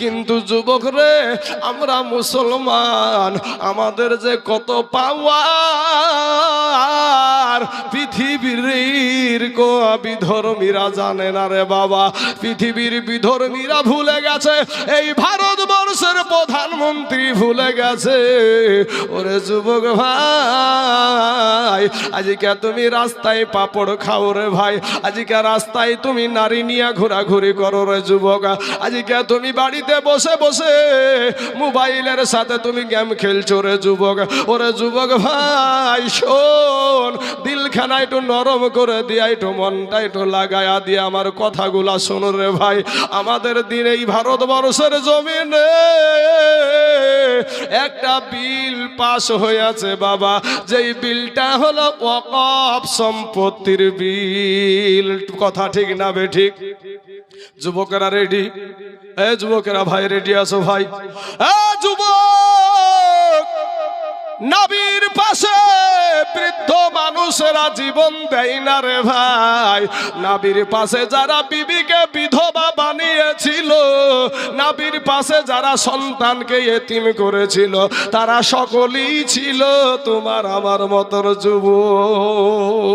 কিন্তু যুবক রে, আমরা মুসলমান, আমাদের যে কত পাওয়ার, পৃথিবীর বিধর্মীরা জানে না রে বাবা, পৃথিবীর বিধর্মীরা ভুলে গেছে, এই ভারতবর্ষের প্রধানমন্ত্রী ভুলে গেছে। ওরে যুবক ভাই, আজকে তুমি রাস্তায় পাপড় খাও রে ভাই। আজকে রাস্তায় তুমি নারী নিয়ে ঘোরাঘুরি করো রে যুবক। আজকে তুমি বাড়িতে বসে বসে মোবাইলের সাথে তুমি গেম খেলছো রে যুবক। ওরে যুবক ভাই, শোন দিলখানা একটু নরম করে দিয়া, একটু মনটা একটু লাগায়া দিয়ে আমার কথাগুলা শোনো রে ভাই। আমাদের দিন এই ভারতবর্ষের জমিনে একটা বিল পাস হয়েছে বাবা। যেই বিলটা হলো ওয়াকফ সম্পত্তির বিল। কথা ঠিক না বে ঠিক? যুবকেরা রেডি এ যুবকেরা ভাই রেডি আছো ভাই? যুবক! নাবির পাশে বৃদ্ধ মানুষেরা জীবন দেয় না রে ভাই। নাবির পাশে যারা বিবিকে বিধবা বানিয়েছিল, নাবির পাশে যারা সন্তানকে এতিম করেছিল, তারা সকলেই ছিল তোমার আমার মতন যুবক।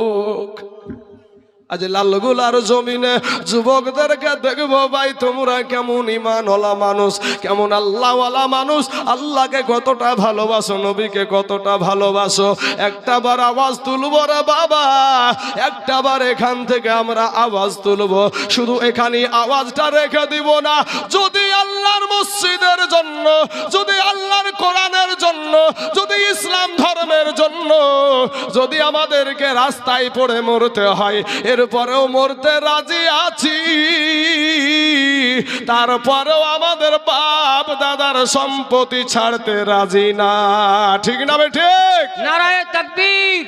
আজ লালগুলার জমিনে যুবকদেরকে দেখব ভাই, তোমরা কেমন ইমানওয়ালা মানুষ, কেমন আল্লাহওয়ালা মানুষ। আল্লাহকে কতটা ভালোবাসো, নবীকে কতটা ভালোবাসো। একটা বার আওয়াজ তুলবো রে বাবা, একটা বার এখান থেকে আমরা আওয়াজ তুলবো। শুধু এখানে আওয়াজটা রেখে দিব না, যদি আল্লাহর মসজিদের জন্য, যদি আল্লাহর কোরআনের জন্য, যদি ইসলাম ধর্মের জন্য, যদি আমাদেরকে রাস্তায় পড়ে মরতে হয় এরপরেও মরতে রাজি আছি। তারপরেও আমাদের বাপ দাদার সম্পত্তি ছাড়তে রাজি না। ঠিক না বে ঠিক? নারায় তকবীর।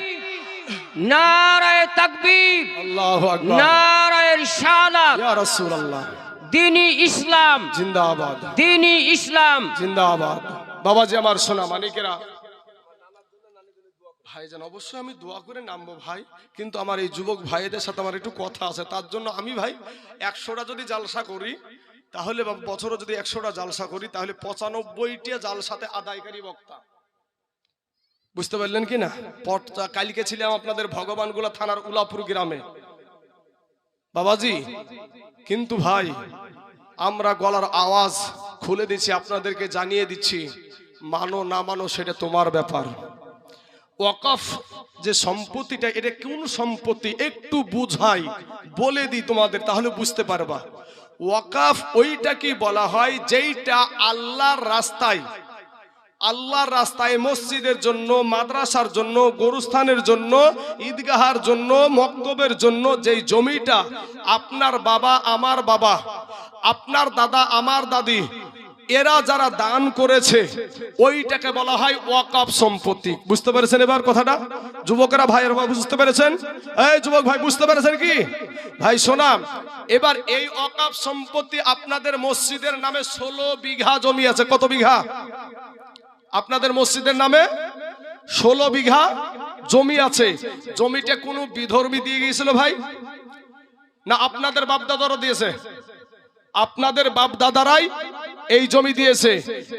নারায় তকবীর। আল্লাহু নারায় রিসালাত। ইয়া রাসূলুল্লাহ। দিনী ইসলাম। জিন্দাবাদ। দিনী ইসলাম। জিন্দাবাদ। বাবাজি আমার সোনা মানিকেরা। ভাইজান অবশ্যই আমি দোয়া করে নামবো ভাই, কিন্তু আমার এই যুবক ভাইদের সাথে আমার একটু কথা আছে, তার জন্য আমি ভাই একশোটা যদি জালসা করি, তাহলে বছরে যদি একশোটা জালসা করি, তাহলে পঁচানব্বইটা জালসাতে আদায়কারী বক্তা। বুঝতে পারলেন কি না? কালকে ছিলাম আপনাদের ভগবানগুলা থানার উলাপুর গ্রামে। বাবাজি, কিন্তু ভাই, আমরা গলার আওয়াজ খুলে দিচ্ছি, আপনাদেরকে জানিয়ে দিচ্ছি, মানো না মানো সেটা তোমার ব্যাপার। ওয়াকফ, যে সম্পত্তিটা, এটা কোন সম্পত্তি? একটু বুঝাই, বলে দিই তোমাদের, তাহলে বুঝতে পারবা। ওয়াকফ ওইটাকে বলা হয় যেইটা আল্লাহর রাস্তায় আল্লাহর রাস্তায় মসজিদের জন্য, মাদ্রাসার জন্য, গরুস্থানের জন্য, ঈদগাহার জন্য, মক্তবের জন্য যেই জমিটা, আপনার বাবা, আমার বাবা, আপনার দাদা, আমার দাদি এরা যারা দান করেছে, ওইটাকে বলা হয় ওয়াকাপ সম্পত্তি। বুঝতে পেরেছেন এবার কথাটা? যুবকেরা, ভাইয়ের ভাই, বুঝতে পেরেছেন? এই যুবক ভাই, বুঝতে পেরেছেন কি? ভাই শোনাম এবার এই ওয়াকাপ সম্পত্তি আপনাদের মসজিদের নামে ষোলো বিঘা জমি আছে। কত বিঘা? আপনাদের মসজিদের নামে ষোলো বিঘা জমি আছে। জমিটা কোনো বিধর্মী দিয়ে গিয়েছিল ভাই? না, আপনাদের বাপদাদারও দিয়েছে। আপনাদের বাপ দাদারাই এই জমি দিয়েছে।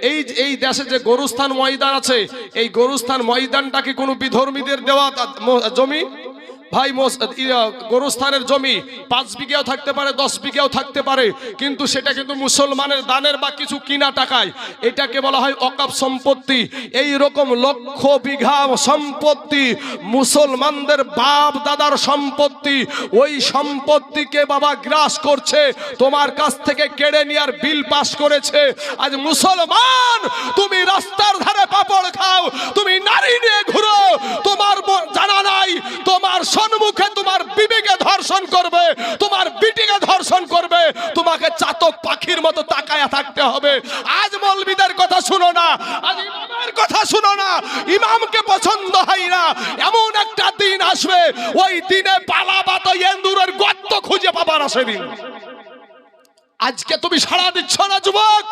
এই এই দেশে যে গরুস্থান ময়দান আছে, এই গরুস্থান ময়দানটাকে কোনো বিধর্মীদের দেওয়া জমি? ভাই গরুস্থানের জমি পাঁচ বিঘাও থাকতে পারে, দশ বিঘাও থাকতে পারে, কিন্তু সেটা কিন্তু মুসলমানের দানের বা কিছু কিনা টাকায়। এটাকে বলা হয় অকাপ সম্পত্তি। এই রকম লক্ষ বিঘা সম্পত্তি মুসলমানদের বাপ দাদার সম্পত্তি। ওই সম্পত্তিকে বাবা গ্রাস করছে, তোমার কাছ থেকে কেড়ে নেওয়ার বিল পাস করেছে। আজ মুসলমান, তুমি রাস্তার ধারে পাপড় খাও, তুমি নারী নিয়ে ঘুরো, তোমার জানা নাই, তোমার সম্মুখে তোমার বিবেকে ধর্ষণ করবে, তোমার বিটিকে ধর্ষণ করবে, তোমাকে চাতক পাখির মতো তাকায়া থাকতে হবে। আজ মলবিদের কথা শুনো না, আজ ইমামের কথা শুনো না, ইমামকে পছন্দ হয় না। এমন একটা দিন আসবে, ওই দিনে পালাবা তো এন্দুরের গর্ত খুঁজে পাবার আসে দিন। আজকে তুমি সাড়া দিচ্ছ না, যুবক।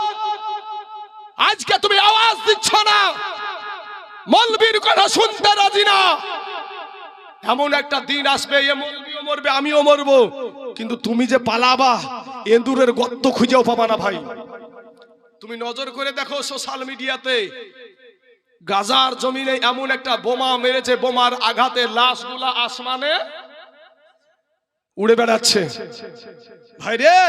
আজকে তুমি আওয়াজ দিচ্ছ না। মলবির কথা শুনতে রাজি না। এমন একটা দিন আসবে এ মলবিও মরবে আমিও মরবো কিন্তু তুমি যে পালাবা এন্দুরের গর্ত খুঁজেও পাবা না ভাই তুমি নজর করে দেখো সোশ্যাল মিডিয়াতে গাজার জমিনে এমন একটা বোমা মেরেছে বোমার আঘাতে লাশগুলা আসমানে উড়ে বেড়াচ্ছে ভাই রে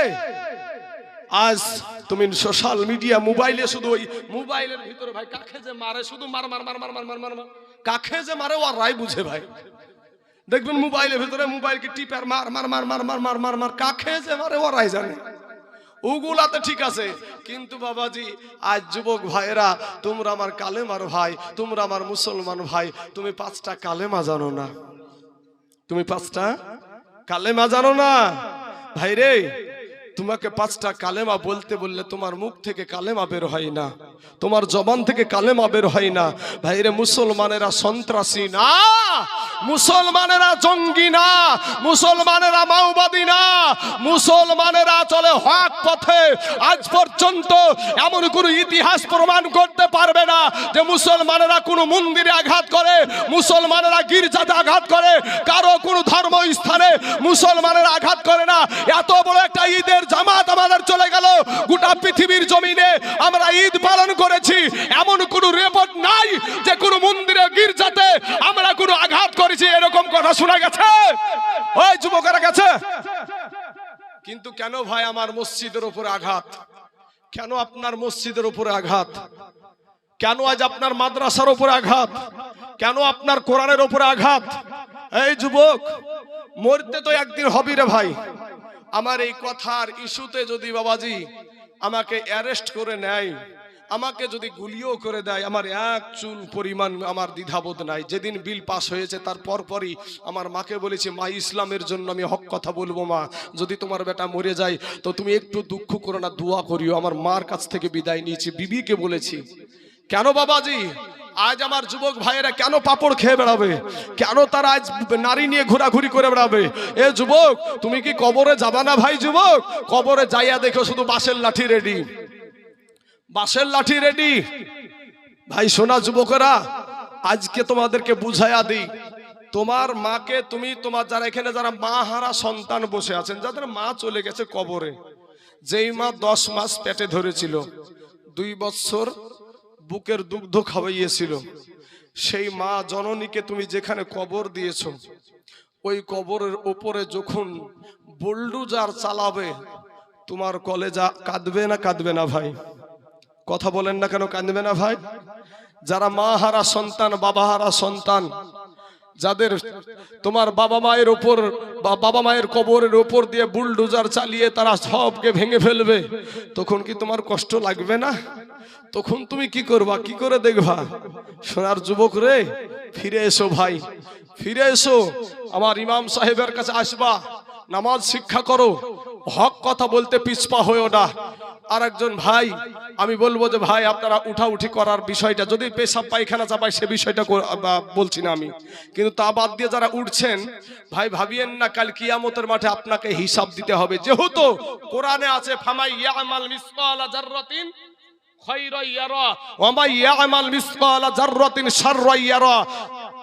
আজ তুমি সোশ্যাল মিডিয়া মোবাইলে শুধু ওই মোবাইলের ভিতরে ভাই কাকে যে মারে শুধু মার মার মার মার মার মার মার মার কাকে যে মারে ও আর রাই বুঝে ভাই দেখবেন মোবাইলের ভিতরে মোবাইলকে টিপার মার মার মার মার মার মার মার মার কাকে যে মারে ওরাই রাই জানে। ওগুলাতে ঠিক আছে। কিন্তু বাবাজি, আজ যুবক ভাইয়েরা, তোমরা আমার কালেমার ভাই, তোমরা আমার মুসলমান ভাই, তুমি পাঁচটা কালেমা জানো না। তুমি পাঁচটা কালেমা জানো না? ভাই রে তোমাকে পাঁচটা কালেমা বলতে বললে তোমার মুখ থেকে কালেমা বের হয় না, তোমার জবান থেকে কালেমা বের হয় না। ভাইরে, মুসলমানেরা সন্ত্রাসী না, মুসলমানেরা জঙ্গি না, মুসলমানেরা মাওবাদী না। মুসলমানেরা চলে হক পথে। আজ পর্যন্ত এমন কোনো ইতিহাস প্রমাণ করতে পারবে না যে মুসলমানেরা কোনো মন্দিরে আঘাত করে, মুসলমানেরা গির্জাতে আঘাত করে, কারও কোনো ধর্ম স্থানে মুসলমানেরা আঘাত করে না। এত বড় একটা ঈদের জামাত আমাদের চলে গেল। গোটা পৃথিবীর জমিনে আমরা ঈদ পালন করেছি। এমন কোনো রেপোর্ট নাই যে কোনো মন্দিরে, গির্জাতে আমরা কোনো আঘাত করেছি। এরকম কথা শোনা গেছে? ওই যুবকেরা গেছে? কিন্তু কেন ভাই আমার মসজিদের উপরে আঘাত? কেন আপনার মসজিদের উপরে আঘাত? কেন আজ আপনার মাদ্রাসার উপরে আঘাত? কেন আপনার কোরআনের উপরে আঘাত? এই যুবক, মরতে তো একদিন হবি রে ভাই। আমার এই কথার ইস্যুতে যদি বাবাজি আমাকে অ্যারেস্ট করে নেয় আমাকে যদি গুলিও করে দেয়, আমার এক চুল পরিমাণ আমার দ্বিধাবোধ নাই। যেদিন বিল পাস হয়েছে, তার পরপরই আমার মাকে বলেছি, মা, ইসলামের জন্য আমি হক কথা বলব, মা। যদি তোমার বেটা মরে যায়, তো তুমি একটু দুঃখ করো না, দোয়া করিও। আমার মার কাছ থেকে বিদায় নিয়েছি, বিবিকে বলেছি। কেন বাবাজি? আজ আমার যুবক ভাইয়েরা কেন পাপড় খেয়ে বেড়াবে? কেন তারা আজ নারী নিয়ে ঘোরাঘুরি করে বেড়াবে? এ যুবক, তুমি কি কবরে যাবা না ভাই যুবক? কবরে যাইয়া দেখো শুধু বাঁশের লাঠি রেডি বাঁশের লাঠি রেডি ভাই সোনা যুবকেরা, আজকে তোমাদেরকে বুঝাইয়া দিই, তোমার মাকে তুমি, তোমার যারা এখানে যারা মা হারা সন্তান বসে আছেন, যাদের মা চলে গেছে কবরে, যেই মা দশ মাস পেটে ধরেছিল, দুই বছর বুকের দুগ্ধ খাওয়াইয়েছিল, সেই মা জননীকে তুমি যেখানে কবর দিয়েছ, ওই কবরের ওপরে যখন বুলডুজার চালাবে, তোমার কলেজা কাঁদবে না কাঁদবে না ভাই? কথা বলেন না কেন, কাঁদবে না ভাই? যারা মা হারা সন্তান, বাবা হারা সন্তান, যাদের তোমার বাবা মায়ের ওপর বা বাবা মায়ের কবরের ওপর দিয়ে বুলডোজার চালিয়ে তারা সবকে ভেঙে ফেলবে, তখন কি তোমার কষ্ট লাগবে না? তখন তুমি কি করবা? কি করে দেখবা? সোনার যুবক রে, ফিরে এসো ভাই, ফিরে এসো। আমার ইমাম সাহেবের কাছে আসবা। নামাজ শিক্ষা করো। হক কথা বলতে পিছপা হয়েও না। আর একজন ভাই, আমি বলব যে ভাই, আপনারা উঠাউঠি করার বিষয়টা, যদি পেশাব পায়খানা চাপায় সে বিষয়টা বলছি না আমি। কিন্তু তা বাদ দিয়ে যারা উঠছেন, ভাই ভাবিয়েন না, কাল কিয়ামতের মাঠে আপনাকে হিসাব দিতে হবে। যেহেতু কোরআনে আছে, ফামাই ইয়ামাল মিসকালা জাররাতিন খায়রান ইয়ারা, ওয়া মাই ইয়ামাল মিসকালা জাররাতিন শাররান ইয়ারা।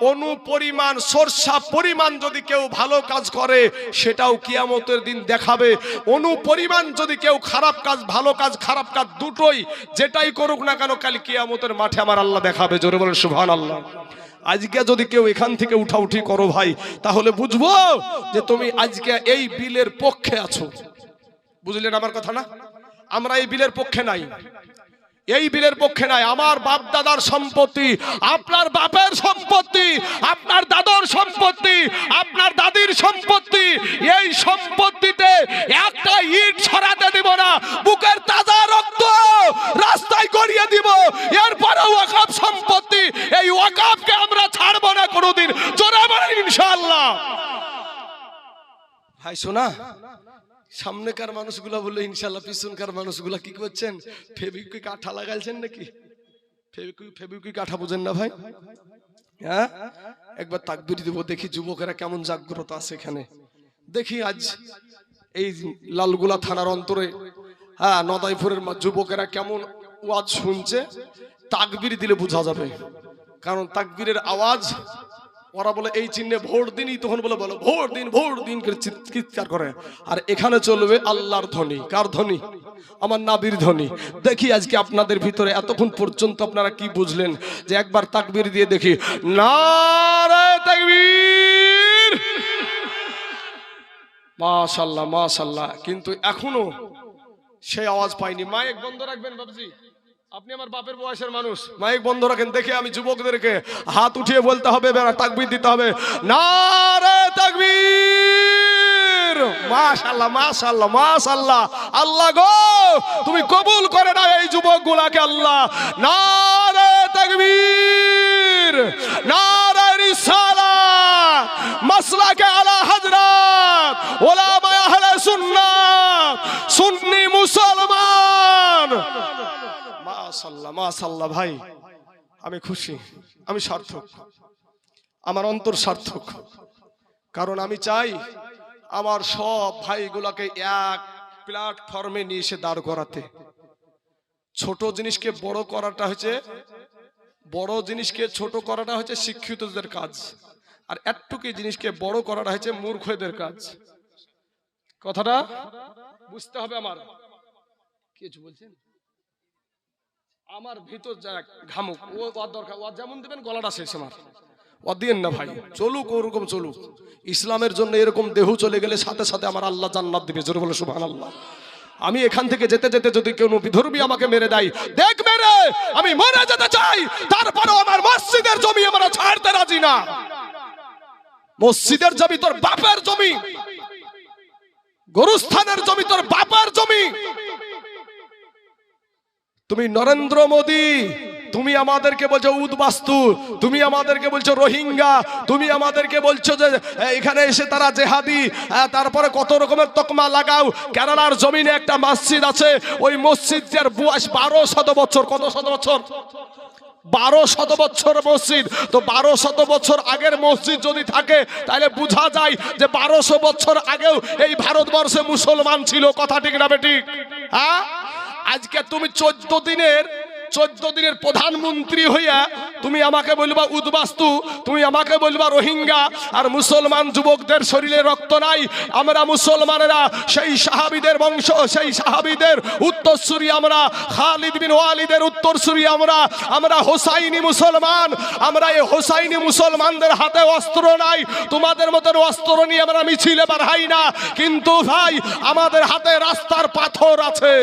অনু পরিমাণ সরষা পরিমাণ যদি কেউ ভালো কাজ করে, সেটাও কিয়ামতের দিন দেখাবে। অনু পরিমাণ যদি কেউ খারাপ কাজ, ভালো কাজ, খারাপ কাজ দুটোই, যেটাই করুক না কেন, কাল কিয়ামতের মাঠে আমার আল্লাহ দেখাবে। জোরে বলে সুবহান আল্লাহ আজকে যদি কেউ এখান থেকে উঠাউঠি করো ভাই, তাহলে বুঝব যে তুমি আজকে এই বিলের পক্ষে আছো। বুঝলেন আমার কথা না? আমরা এই বিলের পক্ষে নাই। এই বিলের পক্ষে নাই, আমার বাপ দাদার সম্পত্তি, আপনার বাপের সম্পত্তি, আপনার দাদার সম্পত্তি, আপনার দাদির সম্পত্তি, এই সম্পত্তিতে একটা ইট ছড়াতে দিব না, বুকের তাজা রক্ত রাস্তায় গড়িয়ে দিব এরপরে ওয়াকাফ সম্পত্তি, এই ওয়াকাফকে আমরা ছাড়বো না কোনোদিন, জোরে বলেন ইনশাআল্লাহ। ভাই, শোনা সামনেকার মানুষগুলা বলল ইনশাল্লাহ পিছনকার মানুষগুলা কি করছেন? ফেবিকুইক আঠা লাগাইছেন নাকি? ফেবিকুইক ফেবিকুইক আঠা বোঝেন না ভাই? হ্যাঁ? একবার তাকবির দিব, দেখি যুবকেরা কেমন জাগ্রত আছে এখানে। দেখি আজ এই লালগুলা থানার অন্তরে হ্যাঁ নদাইপুরের যুবকেরা কেমন ওয়াজ শুনছে। তাকবির দিলে বোঝা যাবে। কারণ তাকবিরের আওয়াজ ওরা বলে, এই চিহ্নে ভোট দিনই তখন বলে, বলো, ভোট দিন ভোট দিন করে চিৎ- চিৎকার করে। আর এখানে চলবে আল্লাহর ধ্বনি। কার ধ্বনি? আমার নাবির ধ্বনি। দেখি আজকে আপনাদের ভিতরে এতক্ষণ পর্যন্ত আপনারা কি বুঝলেন? যে একবার তাকবির দিয়ে দেখি তাকবীর! মাশাল্লাহ মাশাল্লাহ। কিন্তু এখনও সেই আওয়াজ পাইনি। মাইক বন্ধ রাখবেন বাবজি আপনি আমার বাপের বয়সের মানুষ। মাইক বন্ধ রাখেন, দেখে আমি যুবকদেরকে হাত উঠিয়ে বলতে হবে তাকবীর দিতে হবে। নারে তাকবীর! মাশাআল্লাহ মাশাআল্লাহ মাশাআল্লাহ। আল্লাহ গো, তুমি কবুল করে নাও এই যুবকগুলাকে, আল্লাহ। নারে তাকবীর! নারে রিসালাত মাসলাকে আলা হযরত ওলামা আহলে সুন্নাত। সুন্নি মুসলমান মাশাল্লাহ মাশাল্লাহ ভাই, আমি খুশি, আমি সার্থক, আমার অন্তর সার্থক। কারণ আমি চাই আমার সব ভাইগুলাকে এক প্ল্যাটফর্মে নিয়ে এসে দাঁড় করাতে। ছোট জিনিসকে বড় করাটা হচ্ছে, বড় জিনিসকে ছোট করাটা হচ্ছে শিক্ষিতদের কাজ। আর একটুকি জিনিসকে বড় করাটা হচ্ছে মূর্খদের কাজ। কথাটা বুঝতে হবে আমার। কিছু বলছেন? আমার ভিতর যাক ঘামুক, ও ওর দরকার, ও যেমন দেবেন, গলাটা শেষ আমার। ও দিয়েন না ভাই, চলুক, ওরকম চলুক। ইসলামের জন্য এরকম দেহ চলে গেলে সাথে সাথে আমার আল্লাহ জান্নাত দিবে, জোরে বলে সুবহান আল্লাহ আমি এখান থেকে যেতে যেতে যদি কেউ বিধর্মী আমাকে মেরে দেয়, দেখ মেরে, আমি মরে যেতে চাই, তারপরেও আমার মসজিদের জমি আমরা ছাড়তে রাজি না। মসজিদের জমি তোর বাপের জমি, গরুস্থানের জমি তোর বাপের জমি। তুমি নরেন্দ্র মোদী, তুমি আমাদেরকে বলছো উদ্বাস্তু, তুমি আমাদেরকে বলছো রোহিঙ্গা, তুমি আমাদেরকে বলছো যে এখানে এসে তারা জেহাদি তারপরে কত রকমের তকমা লাগাও। কেরালার জমিনে একটা মসজিদ আছে, ওই মসজিদ মসজিদের বয়স বারো শত বছর, কত শত বছর? বারো শত বছর মসজিদ। তো বারো শত বছর আগের মসজিদ যদি থাকে, তাহলে বোঝা যায় যে বারোশো বছর আগেও এই ভারতবর্ষে মুসলমান ছিল। কথা ঠিক না বেঠিক হ্যাঁ? আজকে তুমি চোদ্দ দিনের চোদ্দ দিনের প্রধানমন্ত্রী হইয়া তুমি আমাকে বলবা উদ্বাস্তু, তুমি আমাকে বলবা রোহিঙ্গা, আর মুসলমান যুবকদের শরীরে রক্ত নাই। আমরা মুসলমানেরা, সেই সাহাবিদের বংশ, সেই সাহাবিদের উত্তরসূরি আমরা, খালিদ বিন ওয়ালিদের উত্তরসূরি আমরা আমরা হোসাইনি মুসলমান, আমরা এই হোসাইনি মুসলমানদের হাতে অস্ত্র নাই। তোমাদের মতন অস্ত্র নিয়ে আমরা মিছিলে বাড়াই না। কিন্তু ভাই, আমাদের হাতে রাস্তার পাথর আছে।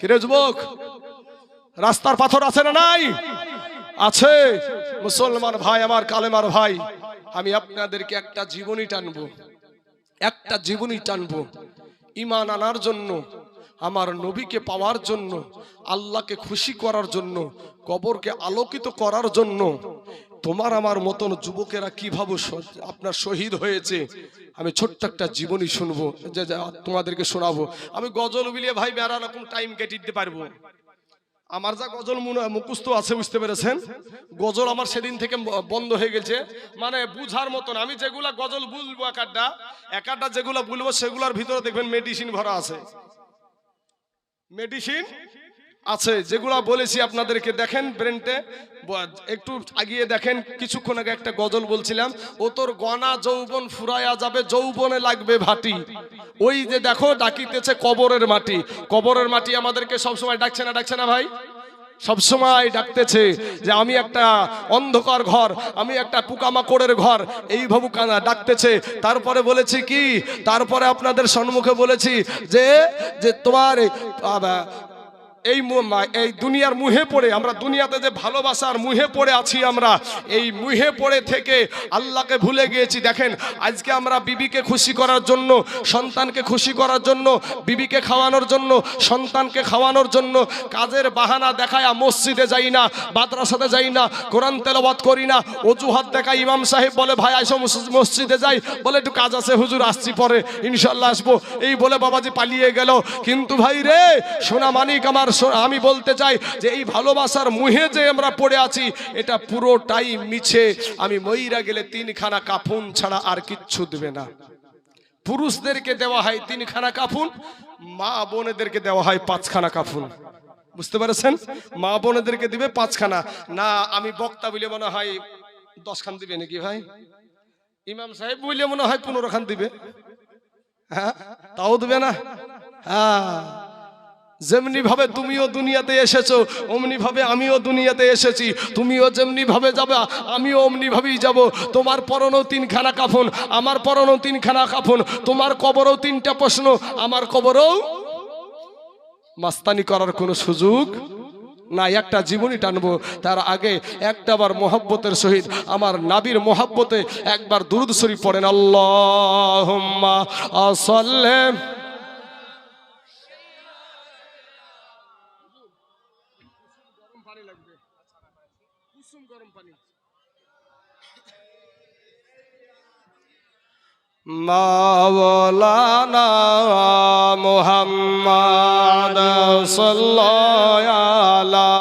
কিরে যুবক? রাস্তার পাথর আছে না নাই? আছে। মুসলমান ভাই, আমার কালেমার ভাই, আমি আপনাদেরকে একটা জীবনী টানবো। একটা জীবনী টানবো। ইমান আনার জন্য, আমার নবীকে পাওয়ার জন্য, আল্লাহকে খুশি করার জন্য, কবরকে আলোকিত করার জন্য, তোমার আমার মতন যুবকেরা কীভাবে আপনার শহীদ হয়েছে? আমি ছোট্ট একটা জীবনী শুনব, যে তোমাদেরকে শোনাবো। আমি গজল বিলিয়ে ভাই বেড়া রকম টাইম কেটে দিতে পারব? আমার যা গজল মুখস্থ আছে, বুঝতে পেরেছেন? গজল আমার সেদিন থেকে বন্ধ হয়ে গেছে। মানে বুঝার মতন, আমি যেগুলা গজল বুঝব এক আড্ডা যেগুলা বুঝব সেগুলোর ভিতরে দেখবেন মেডিসিন ভরা আছে। মেডিসিন আছে, যেগুলা বলেছি আপনাদেরকে, দেখেন ব্রেনটে একটু আগিয়ে দেখেন, কিছুক্ষণ আগে একটা গজল বলছিলাম, ও তোর গনা যৌবন ফুরায়া যাবে, যৌবনে লাগবে ভাটি। ওই যে দেখো, ডাকিতেছে কবরের মাটি। কবরের মাটি আমাদেরকে সবসময় ডাকছে না ডাকছে না ভাই? সবসময় ডাকতেছে যে, আমি একটা অন্ধকার ঘর, আমি একটা পোকামাকড়ের ঘর। এই কানা ডাকতেছে। তারপরে বলেছি কি? তারপরে আপনাদের সম্মুখে বলেছি যে যে তোমার এই, এই দুনিয়ার মুহে পড়ে আমরা দুনিয়াতে যে ভালোবাসার মুহে পড়ে আছি আমরা এই মুহে পড়ে থেকে আল্লাহকে ভুলে গিয়েছি। দেখেন আজকে আমরা বিবিকে খুশি করার জন্য সন্তানকে খুশি করার জন্য বিবিকে খাওয়ানোর জন্য সন্তানকে খাওয়ানোর জন্য কাজের বাহানা দেখায় মসজিদে যাই না মাদ্রাসাতে যাই না কোরআন তেলাওয়াত করি না অজুহাত দেখায় ইমাম সাহেব বলে ভাই আইসো মসজিদে যাই। বলে একটু কাজ আছে হুজুর আসছি পরে ইনশাল্লাহ আসব। এই বলে বাবাজি পালিয়ে গেল। কিন্তু ভাই রে সোনা মানিক আমার আমি বলতে চাই যে এই ভালোবাসার মুহে যে আমরা পড়ে আছি, এটা পুরোটাই মিছে। আমি মইরা গেলে তিনখানা কাফুন ছাড়া আর কিচ্ছু দেবে না। পুরুষদেরকে দেওয়া হয় তিনখানা কাফুন, মা বোনেদেরকে দেওয়া হয় পাঁচখানা কাফুন। বুঝতে পেরেছেন? মা বোনেদেরকে দিবে পাঁচখানা। না, আমি বক্তা বলে মনে হয় দশ খান দিবে নাকি ভাই? ইমাম সাহেব বললে মনে হয় পনেরো খান দিবে। হ্যাঁ তাও দিবে না? হ্যাঁ। যেমনি ভাবে তুমিও দুনিয়াতে এসেছ অমনি ভাবে আমিও দুনিয়াতে এসেছি। তুমিও যেমনি ভাবে যাবে, আমিও অমনি ভাবেই যাব। তোমার পরনও তিনখানা কাফন, আমার পরনও তিনখানা কাফন, তোমার কবরও তিনটা প্রশ্ন, আমার কবরও মাস্তানি করার কোনো সুযোগ না একটা জীবনী টানবো, তার আগে একটাবার মোহাব্বতের সহিত, আমার নাবির মোহাব্বতে একবার দুরুদ শরীফ পড়েন আল্লাহ আসল্লে মাওলানা মোহাম্মদ সাল্লাল্লাহু আলা